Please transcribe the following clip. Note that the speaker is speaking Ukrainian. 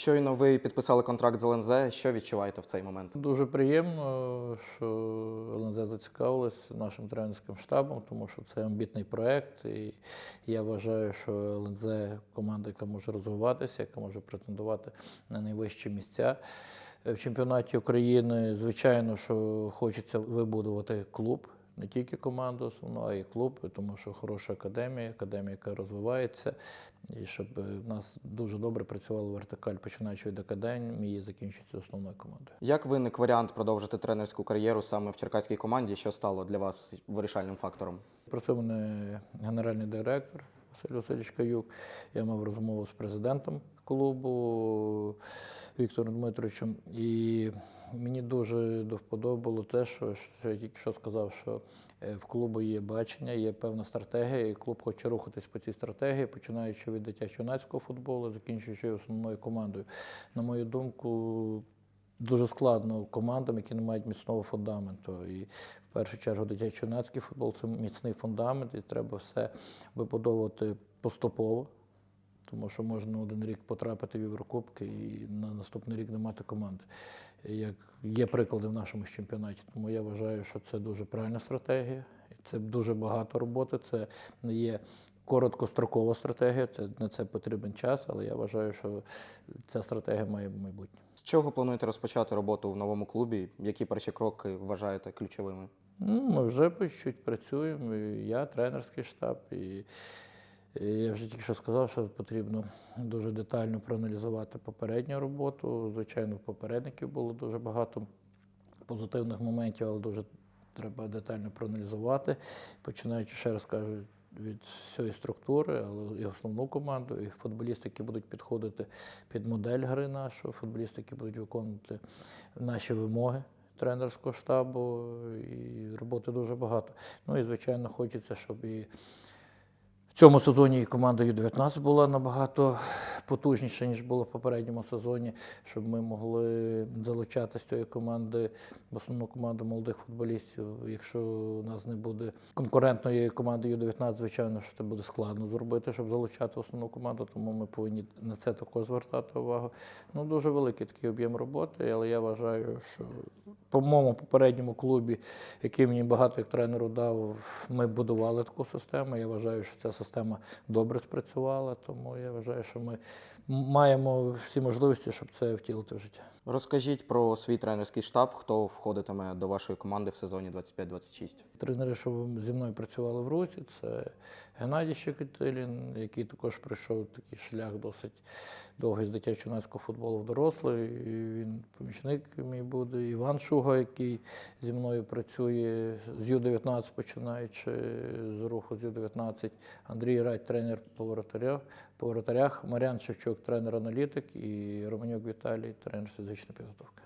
Щойно ви підписали контракт з ЛНЗ. Що відчуваєте в цей момент? Дуже приємно, що ЛНЗ зацікавилась нашим тренерським штабом, тому що це амбітний проект. І я вважаю, що ЛНЗ команда, яка може розвиватися, яка може претендувати на найвищі місця в чемпіонаті України. Звичайно, що хочеться вибудувати клуб. Не тільки команду основну, а й клуб, тому що хороша академія, академія, яка розвивається, і щоб е, в нас дуже добре працювала вертикаль, починаючи від академії і закінчуючи основною командою. Як виник варіант продовжити тренерську кар'єру саме в черкаській команді? Що стало для вас вирішальним фактором? Просив мене генеральний директор Василь Васильович Каюк. Я мав розмову з президентом клубу Віктором Дмитровичем. І мені дуже до вподоби було те, що, що я тільки що сказав, що е, в клубу є бачення, є певна стратегія, і клуб хоче рухатись по цій стратегії, починаючи від дитячо-юнацького футболу, закінчуючи основною командою. На мою думку, дуже складно командам, які не мають міцного фундаменту. І в першу чергу дитячо-юнацький футбол це міцний фундамент, і треба все вибудовувати поступово. Тому що можна один рік потрапити в Єврокубки і на наступний рік не мати команди. Як є приклади в нашому чемпіонаті. Тому я вважаю, що це дуже правильна стратегія. Це дуже багато роботи. Це не є короткострокова стратегія, це на це потрібен час, але я вважаю, що ця стратегія має майбутнє. З чого плануєте розпочати роботу в новому клубі? Які перші кроки вважаєте ключовими? Ну, ми вже по чуть працюємо. І я, тренерський штаб, і, і я вже тільки що сказав, що потрібно дуже детально проаналізувати попередню роботу. Звичайно, в попередників було дуже багато позитивних моментів, але дуже треба детально проаналізувати. Починаючи, ще раз кажу, від всієї структури, але і основну команду, і футболісти, які будуть підходити під модель гри нашого, футболісти, які будуть виконувати наші вимоги тренерського штабу, і роботи дуже багато. Ну і, звичайно, хочеться, щоб і цьому сезоні команда Ю-19 була набагато потужніша, ніж було в попередньому сезоні, щоб ми могли залучати з цієї команди в основну команду молодих футболістів. Якщо у нас не буде конкурентної команди Ю-19, звичайно, що це буде складно зробити, щоб залучати основну команду, тому ми повинні на це також звертати увагу. Ну, дуже великий такий об'єм роботи, але я вважаю, що по моєму попередньому клубі, який мені багато як тренеру дав, ми будували таку систему. Я вважаю, що ця система добре спрацювала, тому я вважаю, що ми маємо всі можливості, щоб це втілити в життя. Розкажіть про свій тренерський штаб, хто входитиме до вашої команди в сезоні 25-26. Тренери, що зі мною працювали в Русі, це Геннадій Щекотилін, який також пройшов такий шлях досить довгий з дитячо-юнацького футболу в дорослий. І Він помічник мій буде. Іван Шуга, який зі мною працює з Ю-19, починаючи з руху з Ю-19. Андрій Радь, тренер по воротарях, по воротарях. Мар'ян Шевчук, тренер-аналітик, і Романюк Віталій, тренер фізичної підготовки.